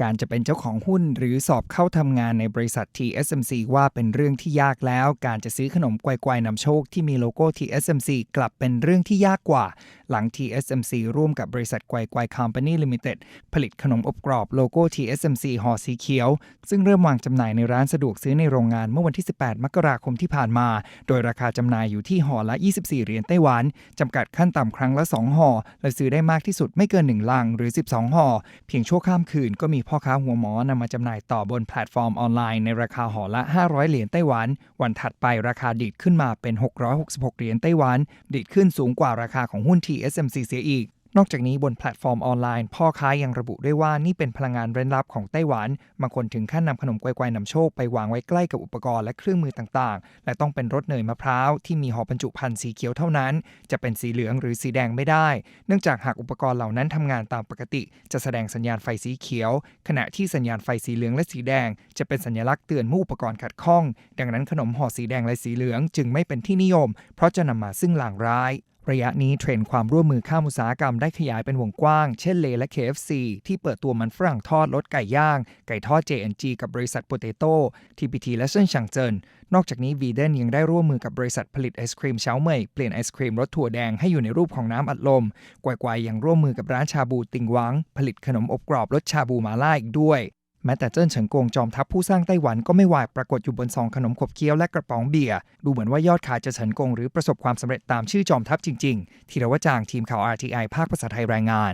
การจะเป็นเจ้าของหุ้นหรือสอบเข้าทำงานในบริษัท TSMC ว่าเป็นเรื่องที่ยากแล้ว การจะซื้อขนมไกวๆนำโชคที่มีโลโก้ TSMC กลับเป็นเรื่องที่ยากกว่า หลัง TSMC ร่วมกับบริษัทไกวไกว Company Limited ผลิตขนมอบกรอบโลโก้ TSMC ห่อสีเขียว ซึ่งเริ่มวางจำหน่ายในร้านสะดวกซื้อในโรงงานเมื่อวันที่ 18 มกราคมที่ผ่านมา โดยราคาจำหน่ายอยู่ที่ห่อละ 24 เหรียญไต้หวันจำกัดขั้นต่ำครั้งละ 2 ห่อ และซื้อได้มากที่สุดไม่เกิน 1 ลังหรือ 12 ห่อ เพียงชั่วข้ามคืนก็มีพ่อค้าหัวหมอนำมาจำหน่ายต่อบนแพลตฟอร์มออนไลน์ในราคาห่อละ 500 เหรียญไต้หวัน วันถัดไปราคาดีดขึ้นมาเป็น 666 เหรียญไต้หวัน ดีดขึ้นสูงกว่าราคาของหุ้น TSMC เสียอีก นอกจากนี้บนแพลตฟอร์มออนไลน์ พ่อค้ายังระบุด้วยว่านี่เป็นพลังงานเร้นลับของไต้หวัน บางคนถึงขั้นนำขนมกวยๆนำโชคไปวางไว้ใกล้กับอุปกรณ์และเครื่องมือต่างๆ และต้องเป็นรสเนยมะพร้าวที่มีห่อบรรจุภัณฑ์สีเขียวเท่านั้น จะเป็นสีเหลืองหรือสีแดงไม่ได้ เนื่องจากหากอุปกรณ์เหล่านั้นทำงานตามปกติ จะแสดงสัญญาณไฟสีเขียว ขณะที่สัญญาณไฟสีเหลืองและสีแดง จะเป็นสัญลักษณ์เตือนเมื่ออุปกรณ์ขัดข้อง ดังนั้นขนมห่อสีแดงและสีเหลืองจึงไม่เป็นที่นิยม เพราะจะนำมาซึ่งลางร้าย ระยะนี้เทรนด์ความร่วมมือข้ามอุตสาหกรรมได้ขยายเป็นวงกว้าง เช่นเลและ KFC ที่เปิดตัวมันฝรั่งทอดรสไก่ย่าง ไก่ทอด J&G กับบริษัทโปเตโต้ TPT และเซินฉางเจิน นอกจากนี้วีเดนยังได้ร่วมมือกับบริษัทผลิตไอศครีมเช้าเมยเปลี่ยนไอศครีมรสถั่วแดงให้อยู่ในรูปของน้ำอัดลมกวายๆยังร่วมมือกับร้านชาบูติงหวัง ผลิตขนมอบกรอบรสชาบูมาล่าอีกด้วย แม้แต่เจิ้นเฉิงกงจอมทัพผู้สร้างไต้หวันก็ไม่วายปรากฏอยู่บนซองขนมขบเคี้ยวและกระป๋องเบียร์ดูเหมือนว่ายอดขายจะเฉิงกงหรือประสบความสำเร็จตามชื่อจอมทัพจริง ๆ ทีรวจางทีมข่าว RTI ภาคภาษาไทยรายงาน